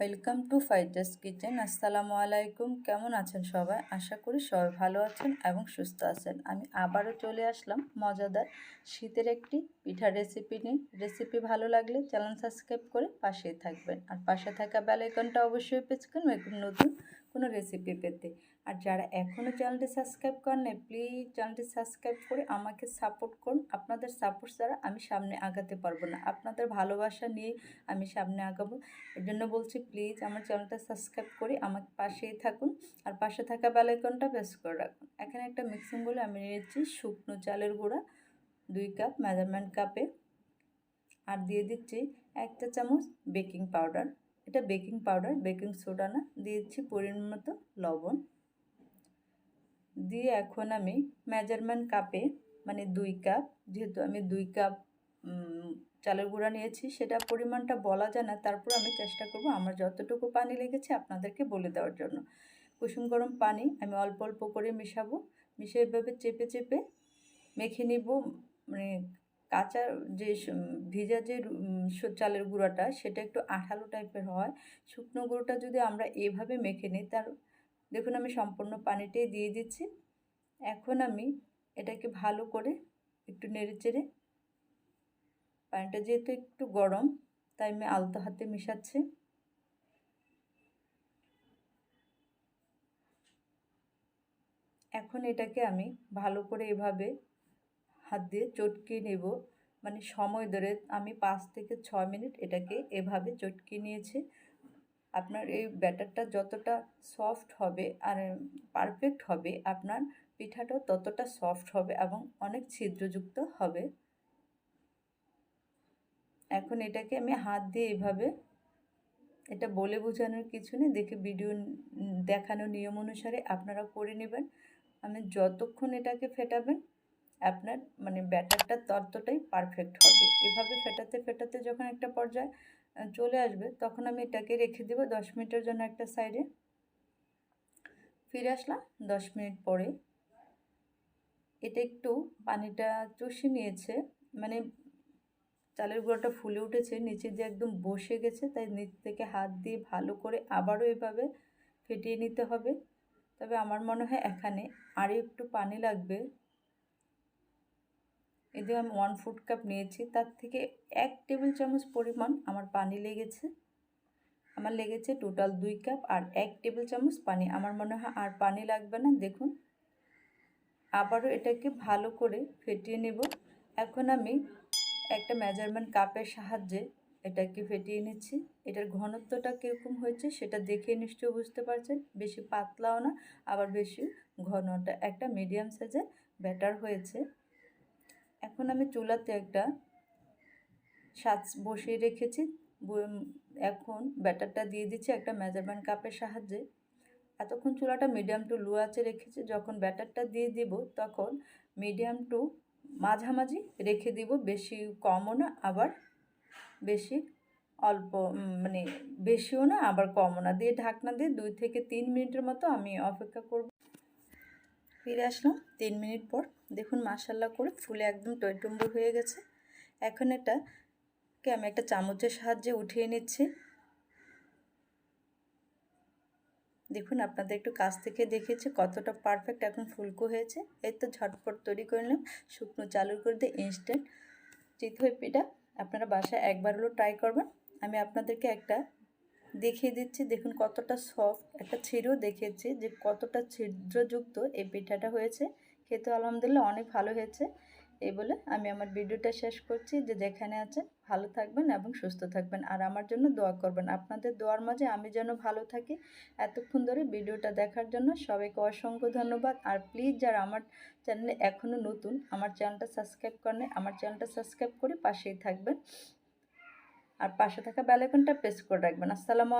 Welcome to ফাইজাস kitchen আসসালামু আলাইকুম কেমন আছেন সবাই? আশা করি সবাই ভালো আছেন এবং সুস্থ আছেন। আমি আবারও চলে আসলাম মজাদার শীতের একটি পিঠা রেসিপি নিয়ে। রেসিপি ভালো লাগলে চ্যানেল সাবস্ক্রাইব করে পাশেই থাকবেন। আর পাশে থাকা বেলাইকনটা অবশ্যই পেঁচকেন নতুন কোনো রেসিপি পেতে। আর যারা এখনও চ্যানেলটি সাবস্ক্রাইব করেন না প্লিজ চ্যানেলটি সাবস্ক্রাইব করে আমাকে সাপোর্ট করুন। আপনাদের সাপোর্ট ছাড়া আমি সামনে আগাতে পারব না। আপনাদের ভালোবাসা নিয়ে আমি সামনে আগাবো। এর জন্য বলছি প্লিজ আমার চ্যানেলটা সাবস্ক্রাইব করে আমার পাশেই থাকুন। আর পাশে থাকা বেলাইকনটা প্রেস করে রাখুন। এখানে একটা মিক্সিং বলে আমি নিয়েছি শুকনো চালের গুঁড়া, দুই কাপ মেজারমেন্ট কাপে আর দিয়ে দিচ্ছি একটা চামচ বেকিং পাউডার এটা বেকিং পাউডার, বেকিং সোডা না, দিয়েছি পরিমাণ মতো লবণ। দিয়ে এখন আমি মেজারমেন্ট কাপে মানে দুই কাপ, যেহেতু আমি দুই কাপ চালের গুঁড়া নিয়েছি, সেটা পরিমাণটা বলা যায় না, তারপর আমি চেষ্টা করব আমার যতটুকু পানি লেগেছে আপনাদেরকে বলে দেওয়ার জন্য। কুসুম গরম পানি আমি অল্প অল্প করে মেশাবো, মিশিয়ে এভাবে চেপে চেপে মেখে নিব মানে কাঁচা যে ভিজা যে চালের গুঁড়াটা সেটা একটু আঠালো টাইপের হয়। শুকনো গুঁড়োটা যদি আমরা এভাবে মেখে নিই, তার, দেখুন আমি সম্পূর্ণ পানিটাই দিয়ে দিচ্ছি। এখন আমি এটাকে ভালো করে একটু নেড়ে চেড়ে পানিটা যেহেতু একটু গরম, তাই আমি আলতো হাতে মেশাচ্ছি। এখন এটাকে আমি ভালো করে এভাবে হাত দিয়ে চটকিয়ে নেব। মানে সময় ধরে আমি পাঁচ থেকে ছয় মিনিট এটাকে এভাবে চটকিয়ে নিয়েছি। আপনার এই ব্যাটারটা যতটা সফট হবে আর পারফেক্ট হবে, আপনার পিঠাটাও ততটা সফট হবে এবং অনেক ছিদ্রযুক্ত হবে। এখন এটাকে আমি হাত দিয়ে এভাবে, এটা বলে বোঝানোর কিছু নেই। দেখে ভিডিও দেখানোর নিয়ম অনুসারে আপনারা করে নেবেন। আমি যতক্ষণ এটাকে ফেটাবেন আপনার মানে ব্যাটারটা ততটাই পারফেক্ট হবে। এভাবে ফেটাতে ফেটাতে যখন একটা পর্যায়ে চলে আসবে, তখন আমি এটাকে রেখে দেবো দশ মিনিটের জন্য একটা সাইডে। ফিরে আসলাম দশ মিনিট পরে। এটা একটু পানিটা চষে নিয়েছে মানে চালের গুঁড়োটা ফুলে উঠেছে, নিচে যে একদম বসে গেছে, তাই নিচ থেকে হাত দিয়ে ভালো করে আবারও এভাবে ফেটিয়ে নিতে হবে। তবে আমার মনে হয় এখানে আরও একটু পানি লাগবে। এতে আমি ওয়ান ফুড কাপ নিয়েছি। তার থেকে এক টেবিল চামচ পরিমাণ আমার পানি লেগেছে। আমার লেগেছে টোটাল দুই কাপ আর এক টেবিল চামচ পানি। আমার মনে হয় আর পানি লাগবে না, দেখুন। আবারও এটাকে ভালো করে ফেটিয়ে নেব। এখন আমি একটা মেজারমেন্ট কাপের সাহায্যে এটাকে ফেটিয়ে নিচ্ছি। এটার ঘনত্বটা কীরকম হয়েছে সেটা দেখে নিশ্চয়ই বুঝতে পারছেন। বেশি পাতলাও না, আবার বেশি ঘনটা। একটা মিডিয়াম সাইজের ব্যাটার হয়েছে। এখন আমি চুলাতে একটা সাজ বসিয়ে রেখেছি। এখন ব্যাটারটা দিয়ে দিচ্ছি একটা মেজারমেন্ট কাপের সাহায্যে। এতক্ষণ চুলাটা মিডিয়াম টু লো আছে রেখেছি। যখন ব্যাটারটা দিয়ে দিব, তখন মিডিয়াম টু মাঝামাঝি রেখে দিব। বেশি কমও না, আবার বেশি অল্প মানে বেশিও না, আবার কমও না। দিয়ে ঢাকনা দিয়ে দুই থেকে তিন মিনিটের মতো আমি অপেক্ষা করব। ফিরে আসলাম তিন মিনিট পর। দেখুন মাসাল্লা করে ফুলে একদম টইটুম্বুর হয়ে গেছে। এখন এটাকে আমি একটা চামচের সাহায্যে উঠিয়ে নিচ্ছি। দেখুন, আপনাদের একটু কাছ থেকে দেখেছি কতটা পারফেক্ট এখন ফুলকো হয়েছে। এই তো ঝটপট তৈরি করে নিলাম, শুকনো চালুর করে দিয়ে ইনস্ট্যান্ট চিতই পিঠা আপনারা বাসায় একবার হলেও ট্রাই করবেন। আমি আপনাদেরকে একটা দেখিয়ে দিচ্ছি, দেখুন কতটা সফট একটা ছিঁড়েও দেখিয়েছি যে কতটা ছিদ্রযুক্ত এই পিঠাটা হয়েছে। খেতে আলহামদুলিল্লাহ অনেক ভালো হয়েছে। এই বলে আমি আমার ভিডিওটা শেষ করছি। যে যেখানে আছেন, ভালো থাকবেন এবং সুস্থ থাকবেন। আর আমার জন্য দোয়া করবেন। আপনাদের দোয়ার মাঝে আমি যেন ভালো থাকি। এতক্ষণ ধরে ভিডিওটা দেখার জন্য সবাইকে অসংখ্য ধন্যবাদ। আর প্লিজ যারা আমার চ্যানেলে এখনও নতুন, আমার চ্যানেলটা সাবস্ক্রাইব করেন আমার চ্যানেলটা সাবস্ক্রাইব করে পাশেই থাকবেন। আর পাশে থাকা বেলাইকনটা প্রেস করে রাখবেন। আসসালামু